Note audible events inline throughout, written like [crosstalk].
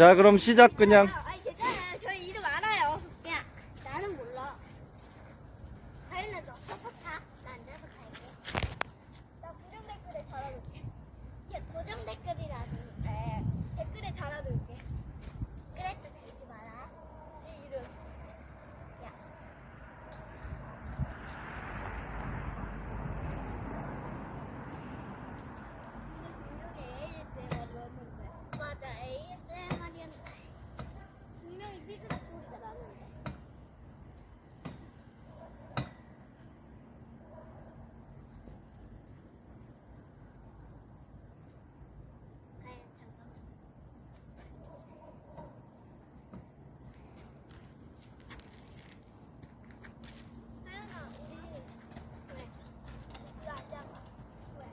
자, 그럼 시작 그냥. 아니 괜찮아요. 저희 이름 알아요. 그냥 나는 몰라. 다현아 너 서서 타. 나 앉아서 갈게. 나 고정 댓글에 달아둘게. 이게 고정 댓글이라니. 네. 댓글에 달아둘게. 그래도 달지 마라. 네 이름. 야. 맞아 ASMR이었는데 분명히 삐그덕 소리가 나는데 가연 잠깐만 가연아 우리 왜? 이거 앉아봐 왜?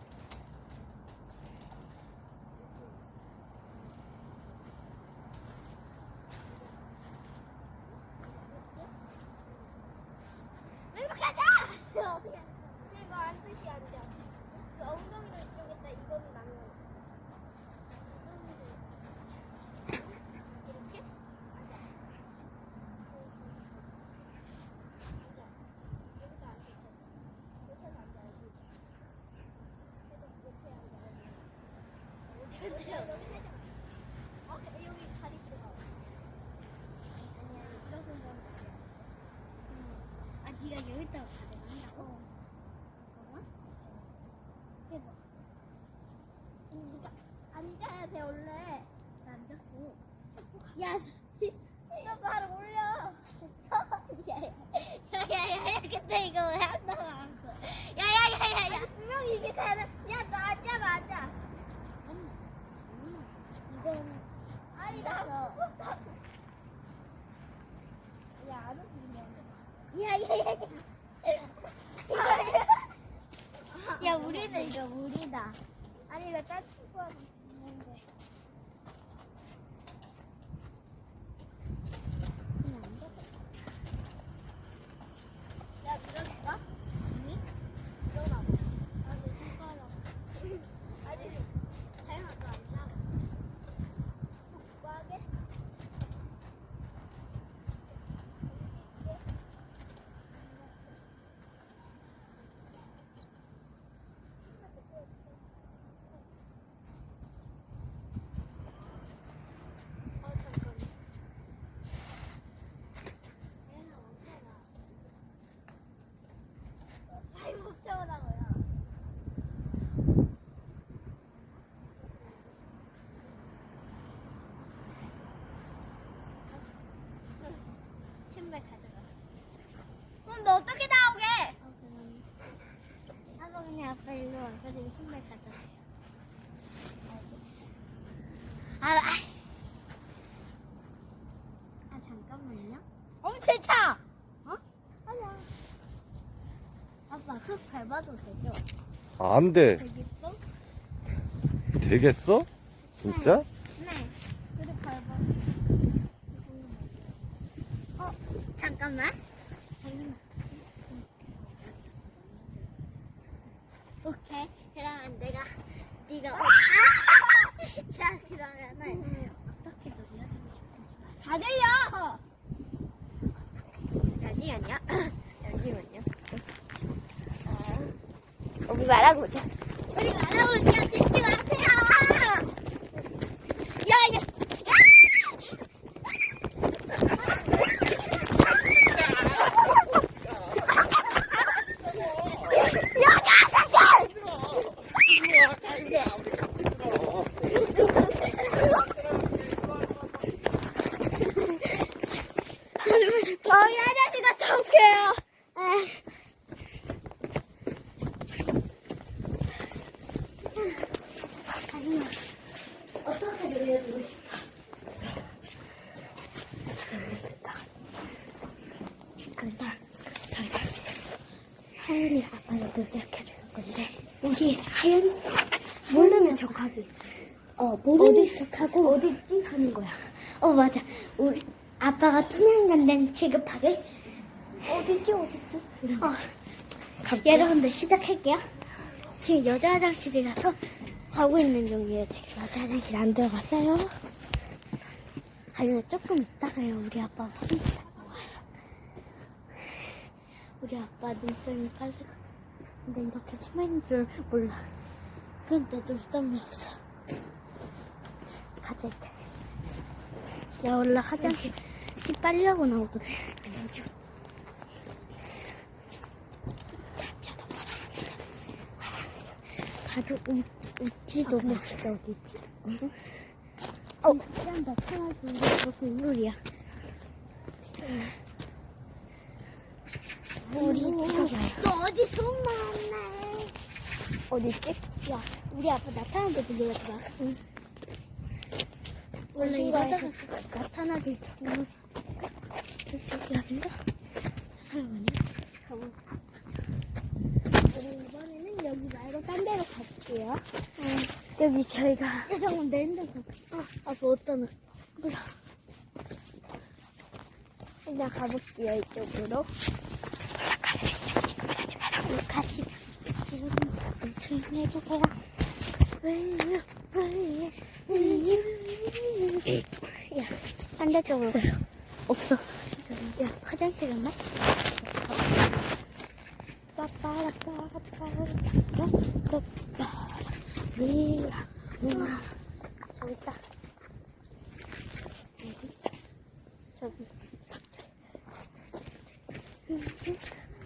왜 그렇게 앉아? 그냥 그냥 이거 앉듯이 앉아. 그 엉덩이도 이쪽에다 이거는 앉을 거. 여기. 어, 다리 들어가. 아니야, 이런 생각은 아니야. 아, 네가 여기다가 가져간다고? 잠깐만. 해봐. 음, 네가 앉아야 돼, 원래. 나 앉았어. 야, 너 바로 올려. 야야야야, 근데 이거 왜안 나가고? 야야야야야, 분명히 이게 되는. 야, 너 앉아봐, 앉아. 이건 아니 나. 야, 안 웃기네. 야, 야, 야, 야. 야, 우리는 이거 물이다. 아니, 이거 딴 친구한테 있는데. 야, 밀어줄까? 응? 일어나봐. 아니, 손가락. 아니, 자연아, 너안 나가. 뭐 하게? 어, 잠깐만. 얘는 언제나. 아이, 먹자오라고요. 신발 가져가. 그럼 너 어떻게 나오게? 아빠 그냥 아빠 일로 와. 그리고 신발 가져가. 아, 아. 아 잠깐만요. 엄청 차. 어? 아니야. 아빠 흙 밟아도 되죠? 안 돼. 되겠어? 되겠어? 진짜? 네. 그래 밟아. 어 잠깐만. 오케이. 그러면 내가 네가 [laughs] 어. 자 그러면은 어떻게 놀려주고 싶은지 다 들려. 잠시만요. 잠시만요. [clears throat] 어, 우리 말아보자. 우리 말아보자. 듣지 마세요. 야, 야. 저희 아저씨가 덕해요. 어떻게 들려주고 싶어? 일단 저희가 하연이 아빠를 노력해줄 건데 우리 하연 모르면 척하기. 어 모르는 척하고 어딨지? 하는 거야. 어 맞아. 우리 아빠가 투명 간된 취급하기 어딨지? 어딨지? 어. 여러분들 시작할게요. 지금 여자 화장실이라서 하고 있는 중이에요. 지금 여자 화장실 안 들어갔어요. 아니면 조금 있다가요 우리 아빠 혼자 와요. 우리 아빠 눈썹이 빨리고 근데 이렇게 숨어있는 줄 몰라. 근데 눈썹이 없어. 가자 이제. 야 원래 화장실 씨 빨려고 나오거든. 그래가지고 잡혀도 봐라 가도 웃, 웃지도 마. 진짜 어디 있지? 어, 그냥 나타나지 이거 국물이야. 우리. 너 어디 손 나왔네? 어디 있지? 야, 우리 아빠 나타나도 불러가지 마. 응. 원래 이러다가 나타나길 정말 저기 아닌가? 사람 아니야? 가보자. 우리 이번에는 여기 말고 딴 데로 갈게요. 여기 저희가. 야, 잠깐만, 내 핸드폰. 아, 아빠 어디다 놨어? 일단 가볼게요, 이쪽으로. 가시. 여러분, 조용히 해주세요. 야, 반대쪽으로. 없어요. 없어. 야, 화장실 갔나? 우와 저기 있다 어디? 저기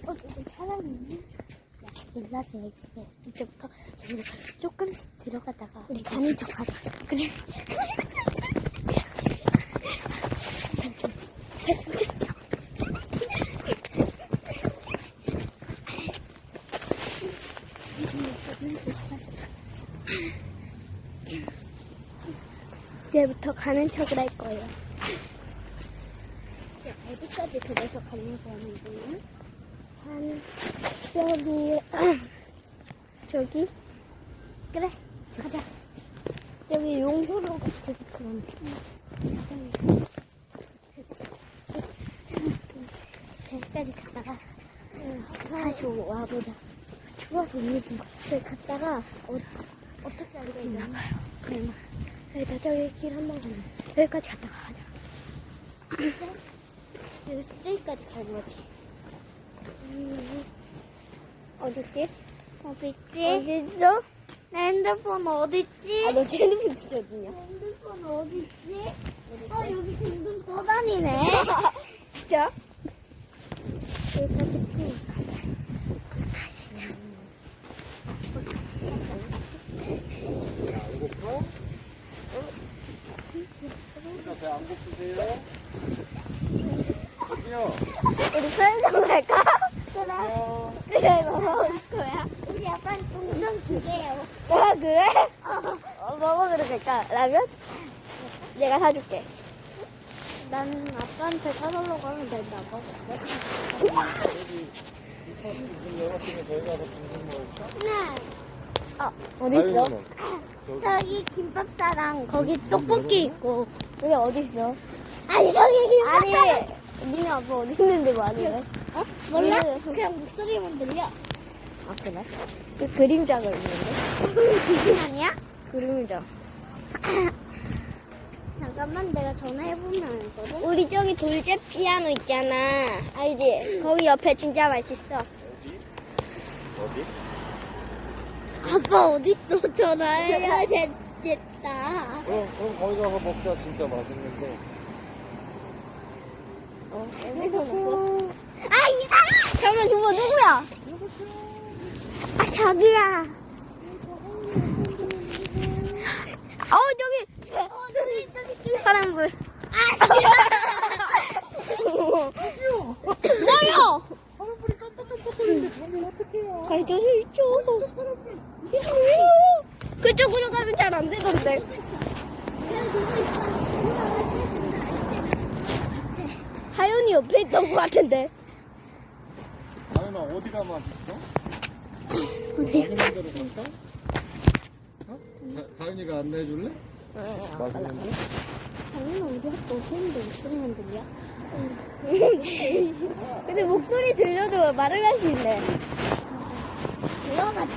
어 여기 사람이 있네 야 일라줘야 집에 이제부터 저기로 조금씩 척 하자 그래 이제부터 가는 척을 할 거예요. 어디까지 그래서 가려고 하는데요? 한 저기 [clears throat] 저기 그래 가자. 저기 용소로 같은 그런 저기까지 갔다가 다시 와보자. 추워서 못 입은 거. 저기 갔다가 어, 어떻게 알고 있나 봐요. 그래. 여기다 저기 길 한번 가면 여기까지 갔다가 가자. 여기 저기까지 가는 거지. 음, 어딨지? 어딨지? 어딨어? 내 핸드폰 어딨지? 아, 너 핸드폰 진짜 어딨냐? 핸드폰 어딨지? 어, 여기 둥둥 떠다니네. 진짜? 여기까지 쭉 가자. 아, 진짜. 안 고파? 배안 고프세요? 저기요. 우리 편의점 갈까? 그래. 그래, 뭐 먹을 거야? 아빠는 동전 두 개요. 아, 그래? 어, 뭐 먹으러 갈까? 라면? 내가 사줄게. 난 아빠한테 사달라고 하면 된다. 먹을까? 네. 어, 어디 있어? 저기. 김밥사랑 거기 떡볶이 있고. 여기 어디 있어? 아니, 저기 김밥사랑. 아니, 니네 아빠 어디 있는데 말이래? 어? 몰라? 그냥 목소리만 들려. 아, 그래? 그 그림자가 있는데? 귀신 아니야? 그림자. [laughs] 잠깐만 내가 전화해보면 알거든? 우리 저기 돌제 피아노 있잖아. 알지? 거기 옆에 진짜 맛있어. 어디? 어디? 아빠 어딨어? 전화해야 됐다. 그럼, 그럼 거기 가서 먹자. 진짜 맛있는데. 어, 여기서 먹고. 아, 이상아! 잠깐만, 저거 누구야? 아, 자기야. 어, 저기. 어, 저기, 저기. 파란불. 아, 뭐요? 파란불이 깜빡깜빡거리는데 가면 어떡해요? 가르쳐 주죠. 그쪽으로 가면 잘 안 되던데. 하연이 옆에 있던 것 같은데. 다현아 어디가 맛 갈까? 어? 자, 다현이가 안내해 줄래? 맛있는데? 당연히 어디 갔다 오시는데 목소리만 들려? 근데 목소리 들려도 말을 할 수 있네. 들어가지.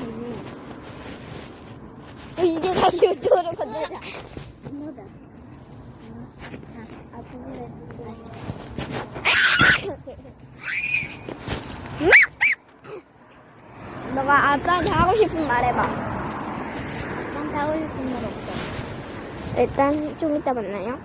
어, 이제 다시 이쪽으로 건너자. 건너자. 자, [laughs] 너가 아빠한테 하고 싶은 말 해봐. 나한테 하고 싶은 말 없어. 일단 좀 이따 만나요.